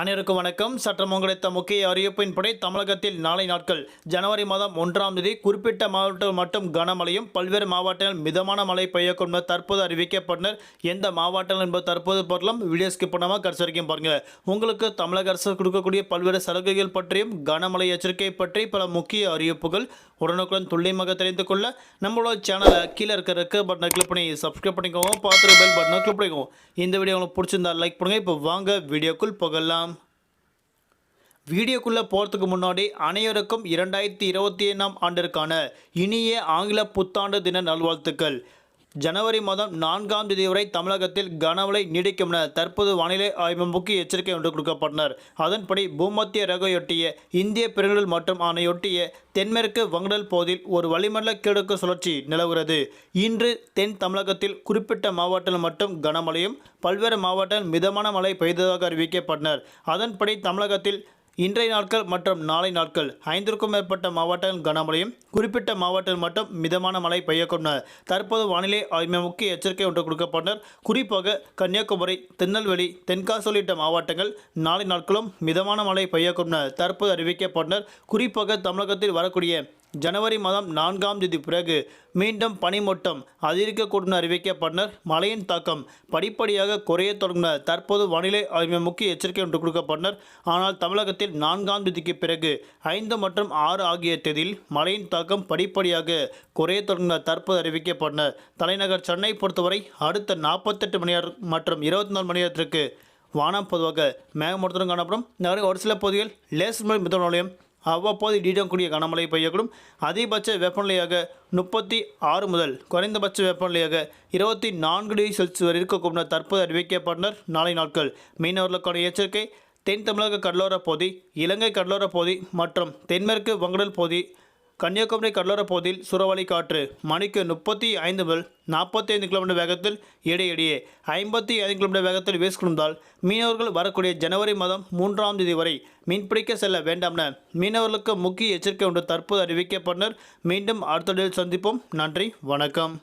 அனைவருக்கும் வணக்கம். சற்றம் கிடைத்த முக்கிய அறிவிப்பின்படி தமிழகத்தில் நாளை நாட்கள் ஜனவரி மாதம் ஒன்றாம் தேதி குறிப்பிட்ட மாவட்டங்கள் மட்டும் கனமழையும் பல்வேறு மாவட்டங்கள் மிதமான மழை பெய்யக்கும் என தற்போது அறிவிக்கப்பட்டனர். எந்த மாவட்டங்கள் என்பது தற்போது பொருளும் வீடியோ ஸ்கிப் பண்ணாமல் கடைசி வரைக்கும் பாருங்க. உங்களுக்கு தமிழக அரசு கொடுக்கக்கூடிய பல்வேறு சலுகைகள் பற்றியும் கனமழை எச்சரிக்கை பற்றி பல முக்கிய அறிவிப்புகள் உடனுக்குடன் துல்லியமாக தெரிந்து கொள்ள நம்மளோட சேனலை கீழே இருக்க பட்டனை கிளிக் பண்ணி சப்ஸ்கிரைப் பண்ணிக்கோங்க. பார்த்துட்டு பெல் பட்டனை கிளிக் பண்ணிக்கோங்க. இந்த வீடியோ உங்களுக்கு பிடிச்சிருந்தா லைக் பண்ணுங்க. இப்போ வாங்க வீடியோக்குள் புகழலாம் வீடியோக்குள்ளே போகிறதுக்கு முன்னாடி அனைவருக்கும் இரண்டாயிரத்தி இருபத்தி ஏழாம் ஆண்டிற்கான இனிய ஆங்கில புத்தாண்டு தின நல்வாழ்த்துக்கள். ஜனவரி மாதம் நான்காம் தேதி வரை தமிழகத்தில் கனமழை நீடிக்கும் என தற்போது வானிலை ஆய்வு முக்கிய எச்சரிக்கை ஒன்று கொடுக்கப்பட்டனர். அதன்படி பூமத்திய ரகையொட்டிய இந்திய பெருங்கடல் மற்றும் ஆணையொட்டிய தென்மேற்கு வங்கடல் பகுதியில் ஒரு வளிமண்டல கிழக்கு சுழற்சி நிலவுகிறது. இன்று தென் தமிழகத்தில் குறிப்பிட்ட மாவட்டங்கள் மட்டும் கனமழையும் பல்வேறு மாவட்டங்கள் மிதமான மழை பெய்ததாக அறிவிக்கப்பட்டனர். அதன்படி தமிழகத்தில் இன்றைய நாட்கள் மற்றும் நாளை நாட்கள் ஐந்திற்கும் மேற்பட்ட மாவட்டங்கள் கனமழையும் குறிப்பிட்ட மாவட்டங்கள் மட்டும் மிதமான மழை பெய்யக்கூடும் தற்போது வானிலை ஆய்வு முக்கிய எச்சரிக்கை ஒன்று கொடுக்கப்பட்டனர். குறிப்பாக கன்னியாகுமரி திருநெல்வேலி தென்காசி உள்ளிட்ட மாவட்டங்கள் நாளை நாட்களும் மிதமான மழை பெய்யக்கூடும் தற்போது அறிவிக்கப்பட்டனர். குறிப்பாக தமிழகத்தில் வரக்கூடிய ஜனவரி மாதம் நான்காம் தேதி பிறகு மீண்டும் பனிமூட்டம் அதிகரிக்கக்கூடும் அறிவிக்கப்பட்டனர் மழையின் தாக்கம் படிப்படியாக குறைய தொடங்கின தற்போது வானிலை ஆய்வு முக்கிய எச்சரிக்கை ஒன்று கொடுக்கப்பட்டனர் ஆனால் தமிழகத்தில் நான்காம் தேதிக்கு பிறகு ஐந்து மற்றும் ஆறு ஆகிய தேதியில் மழையின் தாக்கம் படிப்படியாக குறைய தொடங்கின தற்போது அறிவிக்கப்பட்டனர் தலைநகர் சென்னை பொறுத்தவரை அடுத்த நாற்பத்தெட்டு மணி நேரம் மற்றும் இருபத்தி நாலு மணி நேரத்திற்கு வானம் பொதுவாக மேகமூட்டத்துடன் காணப்படும். நகரின் ஒரு சில பகுதிகள் லேசர் மிதமான நிலையம் அவ்வப்போது இடிடக்கூடிய கனமழை பெய்யக்கூடும். அதிகபட்ச வெப்பநிலையாக முப்பத்தி ஆறு முதல் குறைந்தபட்ச வெப்பநிலையாக இருபத்தி நான்கு டிகிரி செல்சியஸ் வரை இருக்கக்கூடும் தற்போது அறிவிக்கப்பட்டனர். நாளை நாட்கள் மீனவர்களுக்கான எச்சரிக்கை. தென் தமிழக கடலோரப் பகுதி இலங்கை கடலோரப் பகுதி மற்றும் தென்மேற்கு வங்கடல் பகுதி கன்னியாகுமரி கடலோர பகுதியில் சூறாவளி காற்று மணிக்கு முப்பத்தி ஐந்து முதல் நாற்பத்தி ஐந்து கிலோமீட்டர் வேகத்தில் இடையிடையே ஐம்பத்தி ஐந்து கிலோமீட்டர் வேகத்தில் வீசுகின்றால் மீனவர்கள் வரக்கூடிய ஜனவரி மாதம் மூன்றாம் தேதி வரை மீன்பிடிக்க செல்ல வேண்டாம் என மீனவர்களுக்கு முக்கிய எச்சரிக்கை ஒன்று தற்போது அறிவிக்கப்பட்டனர் மீண்டும் அடுத்த சந்திப்போம். நன்றி. வணக்கம்.